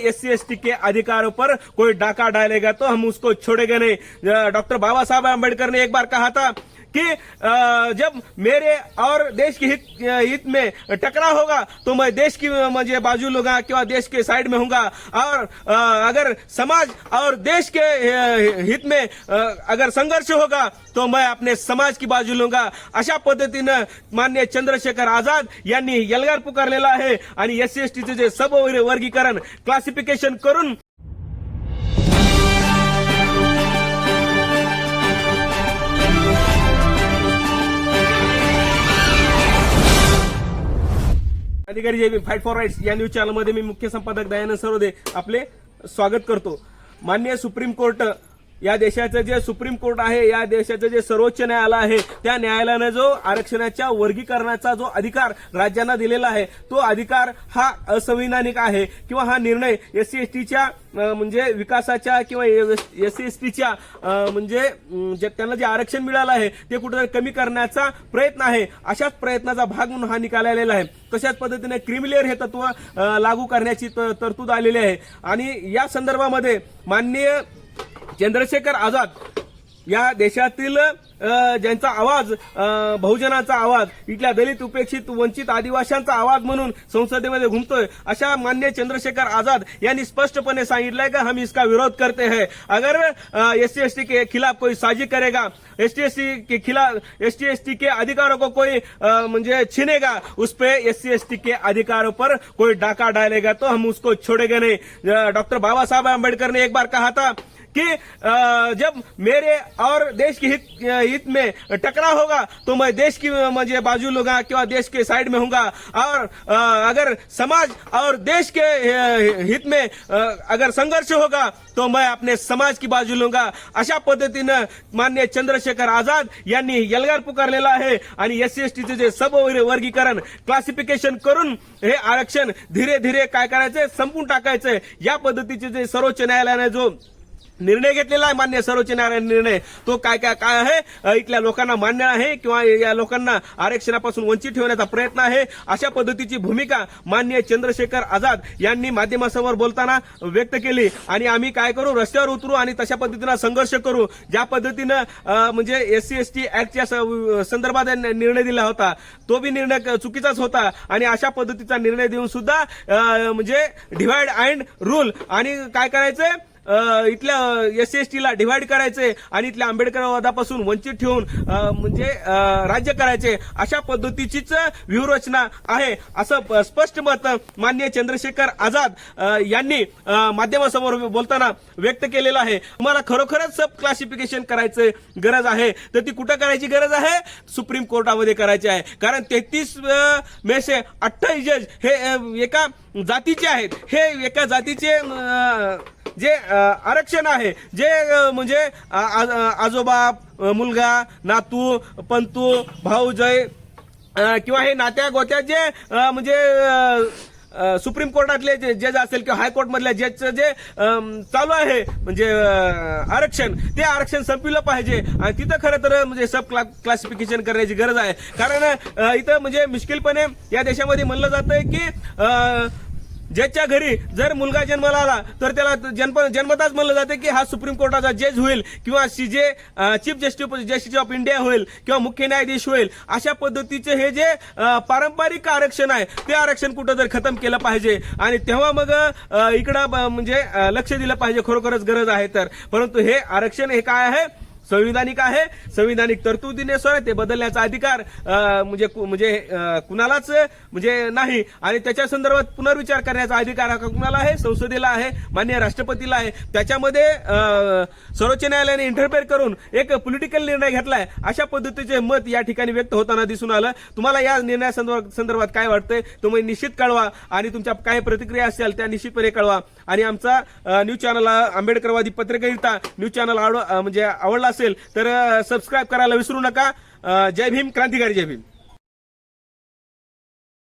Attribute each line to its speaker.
Speaker 1: SC S के अधिकारों पर कोई डाका डालेगा तो हम उसको छोड़ेंगे नहीं। डॉक्टर बाबा साहब आम्बेडकर ने एक बार कहा था कि जब मेरे और देश के हित हित में टकराव होगा तो मैं देश की मुझे बाजू लूंगा किंवा देश के साइड में हूंगा और अगर समाज और देश के हित में अगर संघर्ष होगा तो मैं अपने समाज की बाजू लूंगा। अशा पद्धतीनं मान्य चंद्रशेखर आझाद यांनी यलगार पुकारलेला आहे आणि एस सी एस टीचे जे सब वर्गीकरण क्लासिफिकेशन करून अधिकारी जे फाईट फॉर राईट्स या न्यूज चॅनलमध्ये मी मुख्य संपादक दयानंद सरोदे आपले स्वागत करतो. मान्य सुप्रीम कोर्ट या देशाचं जे सुप्रीम कोर्ट आहे या देशाचं जे सर्वोच्च न्यायालय आहे त्या न्यायालयानं जो आरक्षणाच्या वर्गीकरणाचा जो अधिकार राज्यांना दिलेला आहे तो अधिकार हा असंविधानिक आहे किंवा हा निर्णय एससी सी एस टीच्या म्हणजे विकासाच्या किंवा एस सी एस टीच्या म्हणजे जे त्यांना जे आरक्षण मिळालं आहे ते कुठेतरी कमी करण्याचा प्रयत्न आहे. अशाच प्रयत्नाचा भाग म्हणून हा निकाल आलेला आहे. तशाच पद्धतीने क्रिमिलेअर हे तत्व लागू करण्याची तरतूद आलेली आहे. आणि या संदर्भामध्ये माननीय चंद्रशेखर आझाद या देशातील ज्यांचा आवाज बहुजनाचा आवाज इथल्या दलित उपेक्षित वंचित आदिवासींचा आवाज म्हणून संसदेमध्ये घुमतोय अशा मान्य चंद्रशेखर आझाद यांनी स्पष्टपणे सांगितलंय का हम इसका विरोध करते हैं. अगर एस सी एस टी के खिलाफ कोई साजी करेगा एस टी एस टी के खिलाफ एस टी एस टी के अधिकारों को कोई म्हणजे छीनेगा उस पे एस सी एस टी के अधिकारों पर कोई डाका डालेगा तो हम उसको छोड़ेगा नहीं। डॉक्टर बाबा साहब आम्बेडकर ने एक बार कहा था कि जब मेरे और देश के हित हित में टकराव होगा तो मैं देश की मुझे बाजू लूंगा किंवा देश के साइड में होऊंगा। और अगर समाज और देश के हित में अगर संघर्ष होगा तो मैं अपने समाज की बाजू लूंगा। अशा पद्धतीनं मान्य चंद्रशेखर आझाद यांनी यलगार पुकारलेला आहे आणि एस सी एस टीचे जे सब वर्गीकरण क्लासिफिकेशन करून हे आरक्षण धीरे धीरे काय करायचे संपून टाकायचे या पद्धतीचे जे सर्वोच्च न्यायालयाने जो निर्णय घेतलेला आहे मान्य सर्वोच्च न्यायालयाने निर्णय. तो काय काय काय आहे? इथल्या लोकांना मान्य आहे किंवा या लोकांना आरक्षणापासून वंचित ठेवण्याचा प्रयत्न आहे? अशा पद्धतीची भूमिका मान्य चंद्रशेखर आझाद यांनी माध्यमासमोर बोलताना व्यक्त केली. आणि आम्ही काय करू? रस्त्यावर उतरू आणि तशा पद्धतीनं संघर्ष करू. ज्या पद्धतीनं म्हणजे एस सी एस टी ऍक्टच्या स- संदर्भात निर्णय दिला होता तो बी निर्णय चुकीचाच होता. आणि अशा पद्धतीचा निर्णय देऊन सुद्धा म्हणजे डिवाइड अँड रूल आणि काय करायचंय? इथल्या एस सी एस टीला डिव्हाइड करायचे आणि इथल्या आंबेडकरवादापासून वंचित ठेवून म्हणजे राज्य करायचे अशा पद्धतीचीच व्यूहरचना आहे असं स्पष्ट मत मान्य चंद्रशेखर आझाद यांनी माध्यमासमोर बोलताना व्यक्त केलेलं आहे. तुम्हाला खरोखरच सब क्लासिफिकेशन करायचं गरज आहे. तर ती कुठं करायची गरज आहे? सुप्रीम कोर्टामध्ये करायची आहे. कारण तेहतीस मेसे अठ्ठावीस जज हे एका जातीचे आहेत. हे एका जातीचे जे आरक्षण आहे जे म्हणजे आजोबा मुलगा नातू पंतू भाऊजय किंवा हे नात्या गोत्या जे म्हणजे सुप्रीम कोर्टातले जे जज असेल किंवा हायकोर्टमधल्या जजचं जे चालू आहे म्हणजे आरक्षण ते आरक्षण संपविलं पाहिजे. आणि तिथं खरं तर म्हणजे सब क्ला क्लासिफिकेशन करण्याची गरज आहे. कारण इथं म्हणजे मुश्किलपणे या देशामध्ये म्हणलं जातंय की ज्याच्या घरी जर मुलगा जन्माला आला तर त्याला जन्म जन्मताच म्हणलं जाते की हा सुप्रीम कोर्टाचा जज होईल किंवा CJ chief justice justice of India होईल किंवा मुख्य न्यायाधीश होईल. अशा पद्धतीचे हे जे पारंपरिक आरक्षण आहे ते आरक्षण कुठं जर खतम केलं पाहिजे आणि तेव्हा मग इकडं म्हणजे लक्ष दिलं पाहिजे खरोखरच गरज आहे तर. परंतु हे आरक्षण हे काय आहे? संविधानिक आहे. संविधानिक तरतुदीने सोय ते बदलण्याचा अधिकार म्हणजे कु- म्हणजे कुणालाच म्हणजे नाही. आणि त्याच्या संदर्भात पुनर्विचार करण्याचा अधिकार हा कुणाला आहे? संसदेला आहे मान्य राष्ट्रपतीला आहे. त्याच्यामध्ये सर्वोच्च न्यायालयाने इंटरफेअर करून एक पॉलिटिकल निर्णय घेतलाय. अशा पद्धतीचे मत या ठिकाणी व्यक्त होताना दिसून आलं. तुम्हाला या निर्णया संदर्भात संदर्भात काय वाटतंय? तुम्ही निश्चित कळवा. आणि तुमच्या काय प्रतिक्रिया असेल त्या निश्चितपणे कळवा. आणि आमचा न्यूज चॅनल आंबेडकरवादी पत्रकारिता न्यूज चॅनल आवड म्हणजे आवडला असेल तर सबस्क्राईब करायला विसरू नका. जय भीम क्रांतिकारी जय भीम.